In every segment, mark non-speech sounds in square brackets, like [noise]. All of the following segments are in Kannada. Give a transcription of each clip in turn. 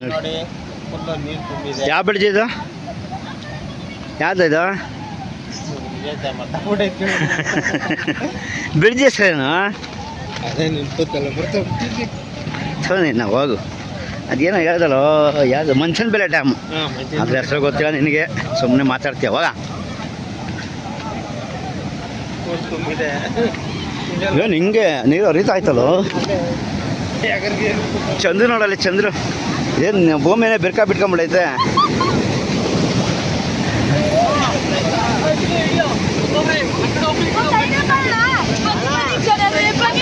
ನೋಡಿ ಫುಲ್ಲು ನೀರು ತುಂಬಿದೆ. ಯಾವ ಬ್ರಿಡ್ಜ್ ಇದು? ಯಾವ್ದು ಇದು. [laughs] ಬ್ರಿಡ್ಜ್ ಹೆಸರೇನು? ಅದೇ ನಿಂತಲ್ಲ ನಾವು ಹೋಗು. ಅದೇನೋ ಹೇಳ್ದಲ್ಲೋ ಯಾವುದು? ಮನ್ಸನ್ ಬೆಲೆ ಡ್ಯಾಮ್ ಅದ್ರ ಹೆಸರು ಗೊತ್ತಿಲ್ಲ ನಿನಗೆ. ಸುಮ್ಮನೆ ಮಾತಾಡ್ತೀಯ ಏನು ಹಿಂಗೆ. ನೀರು ಅರಿತಾಯ್ತಲ್ಲ ಚಂದ್ರ ನೋಡಲ್ಲಿ ಚಂದ್ರು. ಏನು ಭೂಮಿನೇ ಬಿರ್ಕ ಬಿಟ್ಕೊಂಬಿಡೈತೆ?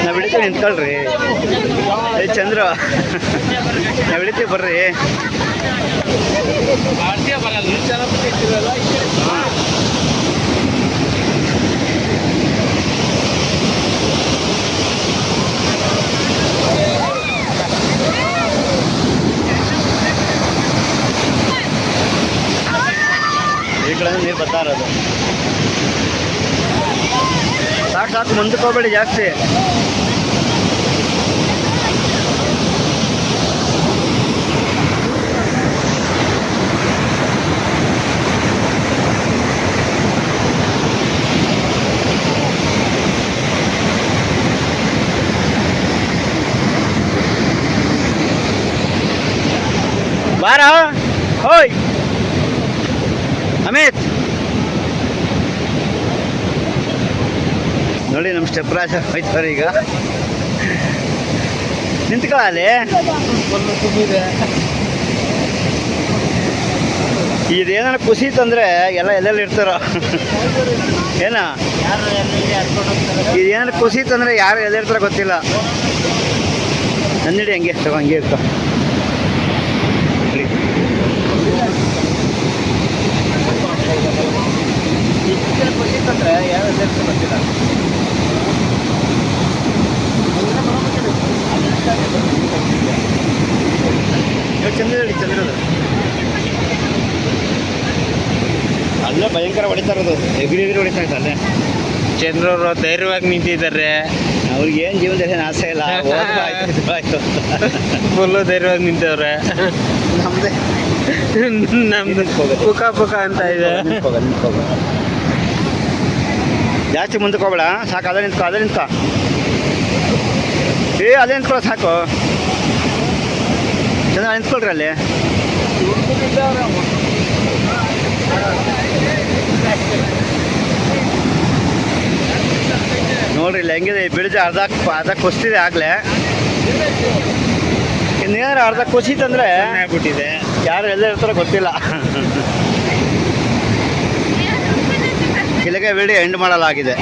ನಾವು ಹಿಡಿತೀವಿ ನಿಂತ್ಕೊಳ್ರಿ. ಏ ಚಂದ್ರ. ನಾವು ಹಿಡಿತೀವಿ ಬರ್ರಿ. ಕಡೆ ನೀರು ಬರ್ತಾ ಇರೋದು? ಸಾಕು ಸಾಕು ಮುಂದಕ್ಕೆ ಜಾಸ್ತಿ. ಬಾರ? ಹೋಯ್. ಅಮಿತ್ ನೋಡಿ ನಮ್ಮ ಸ್ಟೆಪ್ ರಾಜ ಹೋಯ್ತಾರೆ ಈಗ ನಿಂತ್ಕೊಳ್ಳಿ ಇದೇನಾರ ಖುಷಿ ತಂದ್ರೆ ಎಲ್ಲ ಎಲ್ಲೆಲ್ಲಿ ಇರ್ತಾರೋ. ಏನ? ಇದೇನಾರ ಖುಷಿ ತಂದ್ರೆ ಯಾರು ಎಲ್ಲಿರ್ತಾರೋ ಗೊತ್ತಿಲ್ಲ. ನನ್ನಡಿ ಹಂಗೆ ತಗೋ ಹಂಗೆ ಇರ್ತ ಈ ಕಡೆ ಖುಷಿತಂದ್ರೆ ಯಾವ ಎಲ್ಲಿ ಗೊತ್ತಿಲ್ಲ ಚಂದ್ರದಲ್ಲಿ ಚಂದ್ರದ. ಅಲ್ಲೇ ಭಯಂಕರ ಹೊಡಿತಾ ಇರೋದು. ಎಗ್ರಿ ಎಗ್ರಿ ಹೊಡಿತಾ ಇತ್ತು ಅಲ್ಲೇ. ಚಂದ್ರವರು ಧೈರ್ಯವಾಗಿ ನಿಂತಿದ್ದಾರೆ. ಅವ್ರಿಗೆ ಏನು ಜೀವನದಲ್ಲಿ ಏನು ಆಸೆ ಇಲ್ಲ [laughs] ಆಯ್ತು. ಫುಲ್ಲು ಧೈರ್ಯವಾಗಿ ನಿಂತವ್ರೆ. ನಮ್ದೇ. ನಮ್ದು ಪುಕ ಪುಕ ಅಂತ ಇದೆ. ಜಾಸ್ತಿ ಮುಂದಕ್ಕೆ ಹೋಗ್ಬೇಡ. ಸಾಕು ಅದೇ ನಿಂತ್ಕೊ ಅದೇ ನಿಂತ್ಕೊ. ಏ ಅದೇ ನಿಂತ್ಕೊಳ್ಳೋ ಸಾಕು. ಚೆನ್ನಾಗಿ ಅಲ್ಲಿ. ನೋಡ್ರಿ ಇಲ್ಲ ಹೆಂಗಿದೆ ಈ ಬಿಡಿಜ ಅರ್ಧ ಅರ್ಧ ಕುಸ್ತಿದೆ ಆಗ್ಲೇ. ಇನ್ನೇನಾರು ಅರ್ಧ ಕುಸಿತಂದ್ರೆ ಆಗ್ಬಿಟ್ಟಿದೆ. ಯಾರು ಎಲ್ಲ ಇರ್ತಾರೋ ಗೊತ್ತಿಲ್ಲ. ಇಲ್ಲಿಗೆ ಬಿಡಿ ಎಂಡ್ ಮಾಡಲಾಗಿದೆ.